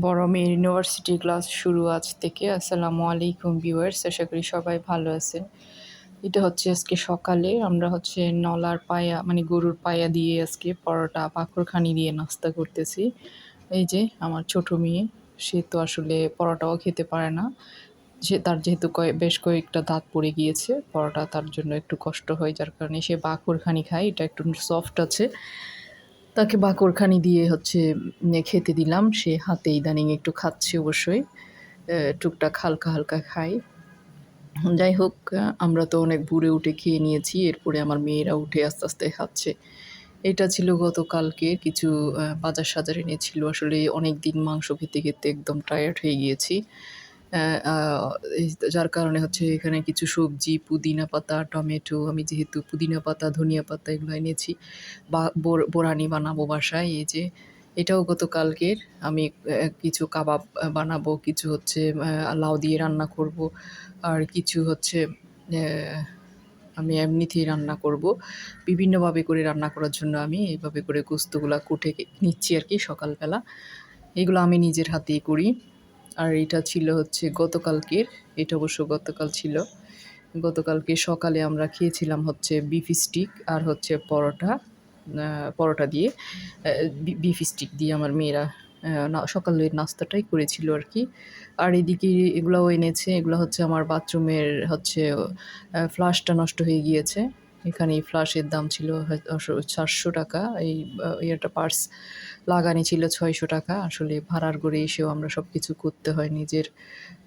বড় মেয়ের university class শুরু আজ থেকে। আসসালামু আলাইকুম ভিউয়ার্স আশা করি সবাই ভালো আছেন। এটা হচ্ছে আজকে সকালে, আমরা হচ্ছে নলার পায়া মানে গরুর পায়া দিয়ে আজকে পরোটা পাখরখানি দিয়ে নাস্তা করতেছি। এই যে আমার ছোট মেয়ে, সে তো আসলে পরোটাও খেতে পারে না। সে তার যেহেতু বেশ কয়েকটা দাঁত পড়ে গিয়েছে, পরোটা তার জন্য একটু কষ্ট হয়, যার কারণে সে বাকরখানি খায়, এটা একটু সফট আছে। তাকে বাকরখানি দিয়ে হচ্ছে খেতে দিলাম। সে হাতে ইদানিং একটু খাচ্ছে অবশ্যই। টুকটাক হালকা হালকা খাই যাই হোক আমরা তো অনেক বুড়ে উঠে খেয়ে নিয়েছি। এরপরে আমার মেয়েরা উঠে আস্তে আস্তে খাচ্ছে। এটা ছিল গতকালকে। কিছু বাজার সাজার এনেছিল। আসলে অনেক দিন মাংস খেতে খেতে একদম টায়ার্ড হয়ে গিয়েছি। যার কারণে হচ্ছে এখানে কিছু সবজি, পুদিনা পাতা, টমেটো, আমি যেহেতু পুদিনা পাতা, ধনিয়া পাতা এগুলো এনেছি, বা বোর- বোরানি বানাবো বাসায়, এই যে এটাও গতকালকের, আমি কিছু কাবাব বানাবো, কিছু হচ্ছে লাউ দিয়ে রান্না করব, আর কিছু হচ্ছে আমি এমনিতেই রান্না করব, বিভিন্নভাবে করে রান্না করার জন্য আমি এইভাবে করে গোস্তগুলা কুটে নিচ্ছি আর কি সকালবেলা, এগুলো আমি নিজের হাতেই করি। আর এটা ছিল হচ্ছে গতকালকের, এটা অবশ্য গতকাল ছিল। গতকালকে সকালে আমরা খেয়েছিলাম হচ্ছে বিফ স্টিক আর হচ্ছে পরোটা পরোটা দিয়ে বিফ স্টিক দিয়ে আমার মেয়েরা সকালের নাস্তাটাই করেছিল আর কি। আর এদিকে এগুলাও এনেছে, এগুলো হচ্ছে আমার বাথরুমের হচ্ছে ফ্লাশটা নষ্ট হয়ে গিয়েছে। এখানে এই ফ্লাশের দাম ছিল চারশো টাকা। এই ইয়েটা পার্স লাগানি ছিল ছয়শো টাকা। আসলে ভাড়ার করে এসেও আমরা সব কিছু করতে হয় নিজের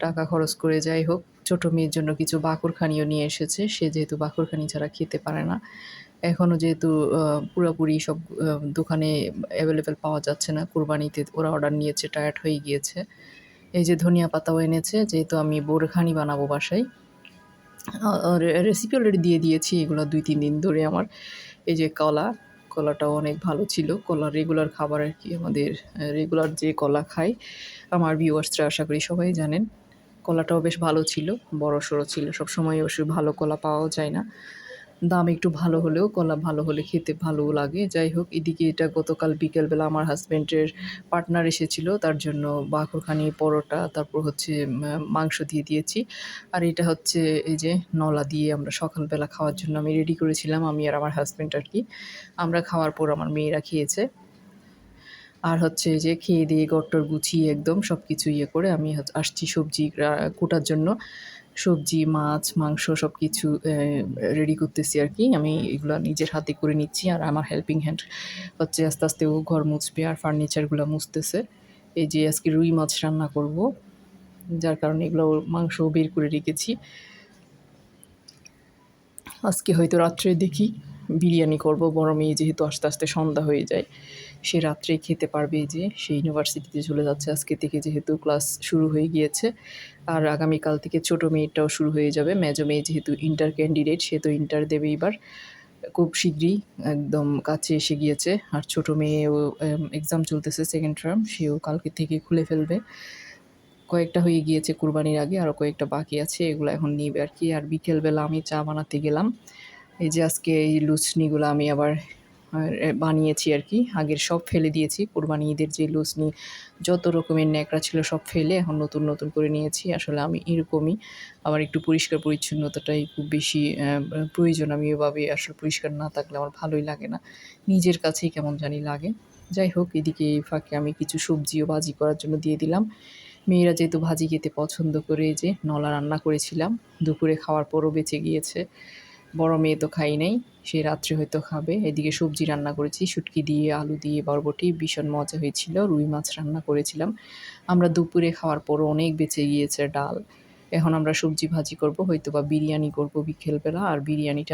টাকা খরচ করে যাই হোক। ছোটো মেয়ের জন্য কিছু বাকরখানিও নিয়ে এসেছে। সে যেহেতু বাকরখানি ছাড়া খেতে পারে না। এখনও যেহেতু পুরোপুরি সব দোকানে অ্যাভেলেবেল পাওয়া যাচ্ছে না। কোরবানিতে ওরা অর্ডার নিয়েছে টায়ার্ড হয়ে গিয়েছে। এই যে ধনিয়া পাতাও এনেছে, যেহেতু আমি বোরখানি বানাবো বাসায়। রেসিপি অলরেডি দিয়ে দিয়েছি এগুলো দুই, তিন দিন ধরে আমার। এই যে কলা, কলাটাও অনেক ভালো ছিল। কলা রেগুলার খাবার আর কি আমাদের রেগুলার যে কলা খাই, আমার ভিউয়ার্সরা আশা করি সবাই জানেন। কলাটাও বেশ ভালো ছিল, বড় সড়ো ছিল। সবসময় অবশ্যই ভালো কলা পাওয়াও যায় না। দাম একটু ভালো হলেও, কলা ভালো হলে খেতে ভালোও লাগে। যাই হোক, এদিকে এটা গতকাল বিকেলবেলা আমার হাজব্যান্ডের পার্টনার এসেছিল, তার জন্য বাখরখানি পরোটা, তারপর হচ্ছে মাংস দিয়ে দিয়েছি। আর এটা হচ্ছে এই যে নলা দিয়ে আমরা সকালবেলা খাওয়ার জন্য আমি রেডি করেছিলাম, আমি আর আমার হাজব্যান্ড আর কি। আমরা খাওয়ার পর আমার মেয়েরা খেয়েছে। আর হচ্ছে যে খেয়ে দিয়ে গট্টর গুছিয়ে একদম সব কিছু ইয়ে করে আমি আসছি সবজি কোটার জন্য। সবজি, মাছ, মাংস সব কিছু রেডি করতেছি আর কি। আমি এগুলো নিজের হাতে করে নিচ্ছি আর আমার হেল্পিং হ্যান্ড হচ্ছে আস্তে আস্তে ও ঘর মুছবে আর ফার্নিচারগুলো মুছতেছে। এই যে আজকে রুই মাছ রান্না করব, যার কারণে এগুলো মাংস বের করে রেখেছি। আজকে হয়তো রাত্রে দেখি। বিরিয়ানি করব, বড় মেয়ে যেহেতু আস্তে আস্তে সন্ধ্যা হয়ে যায়, সে রাত্রে খেতে পারবে যে সে ইউনিভার্সিটিতে চলে যাচ্ছে। আজকে থেকে যেহেতু ক্লাস শুরু হয়ে গিয়েছে, আর আগামীকাল থেকে ছোট মেয়েটাও শুরু হয়ে যাবে। মেজো মেয়ে যেহেতু ইন্টার ক্যান্ডিডেট সে তো ইন্টার দেবে এবার। খুব শীঘ্রই একদম কাছে এসে গিয়েছে, আর ছোট মেয়েও এক্সাম চলতেছে সেকেন্ড টার্ম সেও কালকে থেকে খুলে ফেলবে। কয়েকটা হয়ে গিয়েছে কুরবানির আগে আরও কয়েকটা বাকি আছে, এগুলো এখন নিবে আর কি। আর বিকেলবেলা আমি চা বানাতে গেলাম। এই যে আজকে এই লুচনিগুলো আমি আবার বানিয়েছি আর কি। আগের সব ফেলে দিয়েছি। কোরবানি ঈদের যে লুচনি, যত রকমের ন্যাকড়া ছিল সব ফেলে এখন নতুন নতুন করে নিয়েছি। আসলে আমি এরকমই। আমার একটু পরিষ্কার পরিচ্ছন্নতাটাই খুব বেশি প্রয়োজন। আমি এভাবে আসলে পরিষ্কার না থাকলে আমার ভালোই লাগে না। নিজের কাছেই কেমন জানি লাগে। যাই হোক, এদিকে এই ফাঁকে আমি কিছু সবজিও ভাজি করার জন্য দিয়ে দিলাম। মেয়েরা যেহেতু ভাজি খেতে পছন্দ করে যে নলা রান্না করেছিলাম। দুপুরে খাওয়ার পরও বেঁচে গিয়েছে। বড় মেয়ে তো খাই নাই, সে রাত্রে হয়তো খাবে। এদিকে সবজি রান্না করেছি, শুটকি দিয়ে, আলু দিয়ে, বরবটি, ভীষণ মজা হয়েছিল, রুই মাছ রান্না করেছিলাম। আমরা দুপুরে খাওয়ার পর অনেক বেঁচে গিয়েছে ডাল। এখন আমরা সবজি ভাজি করব হয়তো বা বিরিয়ানি করব বিকেলবেলা, আর বিরিয়ানিটা